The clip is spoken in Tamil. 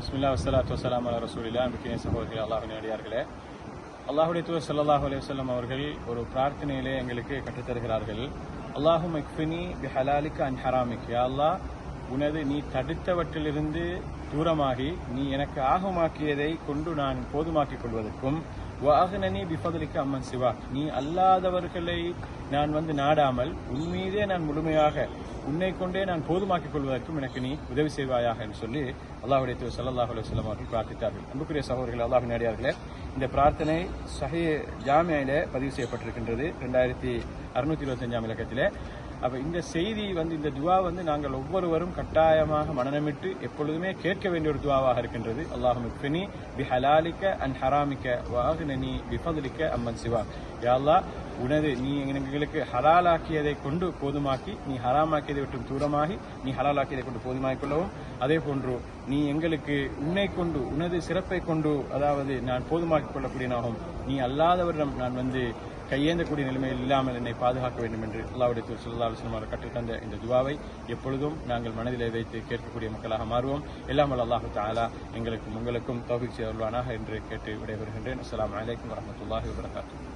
பிஸ்மில்லா வசலாத்து வசலாம் அல ரசூலில்லா அன்பிக்கிய சகோதரி அல்லாஹின் அடியார்களே. அல்லாஹுடைய தூர் சல்லாஹூ அலைஹி அவர்கள் ஒரு பிரார்த்தனையிலே எங்களுக்கு கற்றுத்தருகிறார்கள். அல்லாஹும் இக்ஃபினி பி ஹலாலிக்கு அன் ஹராமிக். யா அல்லாஹ் உனது நீ தடுத்தவற்றிலிருந்து தூரமாகி நீ எனக்கு ஆகமாக்கியதை கொண்டு நான் போதுமாக்கிக் கொள்வதற்கும் வாகனனி பிஃபதலிக்க அம்மன் சிவா நீ அல்லாதவர்களை நான் வந்து நாடாமல் உன்மீதே நான் முழுமையாக உன்னை கொண்டே நான் போதுமாக்கிக் கொள்வதற்கும் எனக்கு நீ உதவி செய்வாயாக என்று சொல்லி அல்லாஹுடைய திரு சல்லாஹ் அலுவலம் அவர்கள் பிரார்த்தித்தார்கள். அன்புக்குரிய சகோதரர்கள் அல்லாஹ் நேடியார்களே இந்த பிரார்த்தனை சஹி ஜாமியாயிலே பதிவு செய்யப்பட்டிருக்கின்றது. ரெண்டாயிரத்தி அறுநூத்தி இருபத்தஞ்சாம் இலக்கத்திலே. அப்போ இந்த செய்தி வந்து இந்த துவா வந்து நாங்கள் ஒவ்வொருவரும் கட்டாயமாக மனநமிட்டு எப்பொழுதுமே கேட்க வேண்டிய ஒரு துவாவாக இருக்கின்றது. அல்லாஹும் ஃபினி பி ஹலாலிக்க அண்ட் ஹராமிக்க வாகுனி பிஃபதுலிக்க அம்மன் சிவா யாழ்லா அல்லாஹ் உனது நீ எங்களுக்கு ஹலாலாக்கியதை கொண்டு போதுமாக்கி நீ ஹராமாக்கியதை விட்டு தூரமாகி நீ ஹலாலாக்கியதை கொண்டு போதுமாக்கிக் கொள்ளவும். அதே போன்று நீ எங்களுக்கு உன்னை கொண்டு உனது சிறப்பை கொண்டு அதாவது நான் போதுமாக்கிக் கொள்ளக்கூடியனாகும். நீ அல்லாதவரிடம் நான் வந்து கையேந்தக்கூடிய நிலைமையில் இல்லாமல் என்னை பாதுகாக்க வேண்டும் என்று அல்லாவுடைய திரு சொல்லா அலுவலம் கற்றுத்தந்த இந்த துவாவை எப்பொழுதும் நாங்கள் மனதிலே வைத்து கேட்கக்கூடிய மக்களாக மாறுவோம். எல்லாம் அல்லாஹு தாலா எங்களுக்கும் உங்களுக்கும் தௌபிக் செய்வானாக என்று கேட்டு விடைபெறுகின்றேன். அஸ்லாம் வலைக்கம் வரமத்துல்லாஹி வபரகாத்து